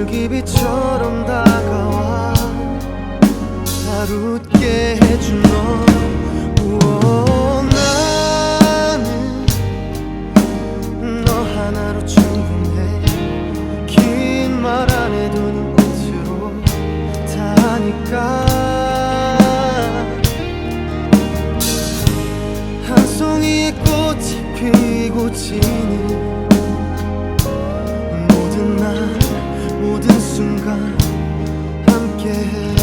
줄기 빛처럼 다가와. 날 웃게 해준 너 나는 너 하나로 충분해. 긴 말 안 해도 눈빛으로 다 아니까. 한 송이의 꽃이 피고 지는 모